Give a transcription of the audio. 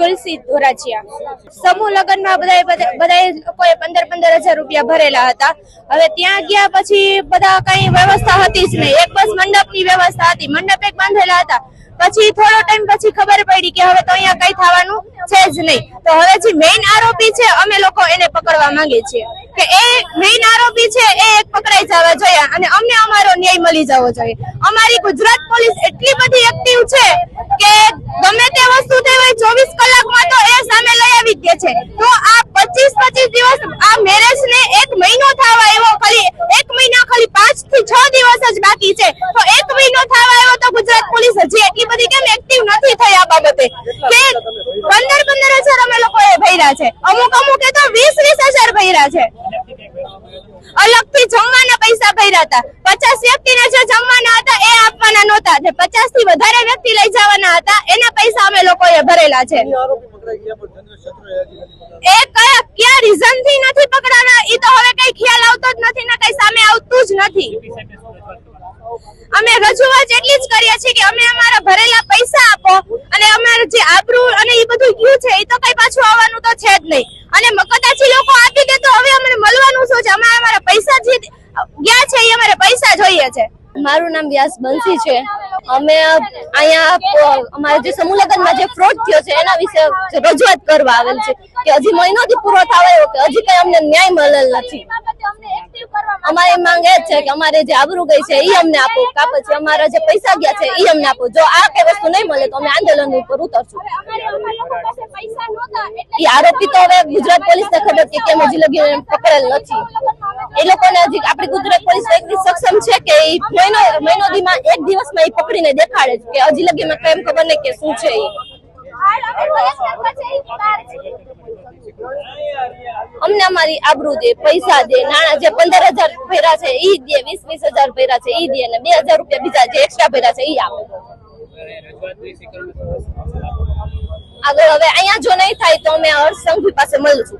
તુલસી ધોરાજીયા. સમૂહ લગ્નમાં બધા બધા લોકોએ પંદર પંદર હજાર રૂપિયા ભરેલા હતા. હવે ત્યાં ગયા પછી બધા કઈ વ્યવસ્થા હતી જ નહીં. એક બસ મંડપની વ્યવસ્થા હતી. મંડપ એક બાંધેલા હતા. પછી થોડો ટાઈમ પછી ખબર પડી કે હવે તો અહીંયા કઈ થવાનું છે જ નહીં. તો હવે જે મેઇન આરોપી છે, અમે લોકો એને પકડવા માંગીએ છીએ. કે એ મેઇન આરોપી છે, એ એક પકડાઈ જવા જોઈએ અને અમને અમારો ન્યાય મળી જવો જોઈએ. અમારી ગુજરાત પોલીસ એટલી બધી એક્ટિવ છે કે ગમે તે વસ્તુ થઈ હોય ચોવીસ કલાકમાં તો એ સામે લઈ આવી જ દે છે. તો આ પચીસ પચીસ દિવસ આ મેરેજ ને એક મહિનો થવા આવ્યો, ખાલી એક મહિના, ખાલી પાંચથી છ દિવસ જ બાકી છે. તો એક મહિનો થવા આવ્યો તો ગુજરાત પોલીસ હજી એટલી બધી કેમ એક્ટિવ નથી થઈ આ બાબતે? કે પંદર પંદર હજાર અમે લોકોએ ભર્યા છે. અમુક અમુકે તો વીસ વીસ હજાર ભર્યા છે. અલગથી જમવાના પૈસા ભર્યા હતા. પચાસ વ્યક્તિને જે જમવાના એ નહોતા જે પચાસથી વધારે વ્યક્તિ લઈ જવાના હતા. એના પૈસા અમે લોકોએ ભરેલા છે. એ કયા ક્યાં રીઝનથી નથી પકડાના? એ તો હવે કઈ ખ્યાલ આવતો જ નથી ને કઈ સામે આવતું જ નથી. અમે રજૂઆત એટલી જ કરીએ છીએ કે અમે અમારા ભરેલા પૈસા આપો અને અમારું જે આબરૂ અને એ બધું ગયું છે એ તો કઈ પાછું આવવાનું તો છે જ નહીં. અને મકદાચી લોકો આપી દે તો હવે અમને મળવાનું શું છે? અમે અમારા પૈસા જે ગયા છે એ અમારે પૈસા જોઈએ છે. મારું નામ વ્યાસ બંસી છે. અમે અહીંયા, અમારા જે સમૂહ લગ્નમાં જે ફ્રોડ થયો છે, એના વિશે રજૂઆત કરવા આવેલ છે કે હજી મહિનોથી પૂરો થવા કે હજી કઈ અમને ન્યાય મળેલ નથી. અમારે માંગ એ છે કે અમારે જે આબરૂ ગઈ છે એ અમને આપો. કા પછી અમારા જે પૈસા ગયા છે એ અમને આપો. જો આ કઈ વસ્તુ નહીં મળે તો અમે આંદોલન ઉપર ઉતરશું. એ આરોપી તો હવે ગુજરાત પોલીસ ને ખબર કે કેમ હજી લગી પકડેલ નથી. એ લોકોને હજી આપણી ગુજરાત પોલીસ છે કે એ મહિનો મહિનો દીમાં એક દિવસમાં એ પકડીને દેખાડે છે કે હજી લગી કેમ ખબર નહીં કે શું છે એ અમને અમારી આબરૂ દે, પૈસા દે, નાણા જે પંદર હજાર ભેરા છે ઈ દે, વીસ વીસ હજાર ભેરા છે ઈ દે અને બે હજાર રૂપિયા બીજા જે એક્સ્ટ્રા ભેરા છે ઈ આપે. આગળ હવે અહીંયા જો નહીં થાય તો અમે હર્ષ સંઘવી પાસે મળશું.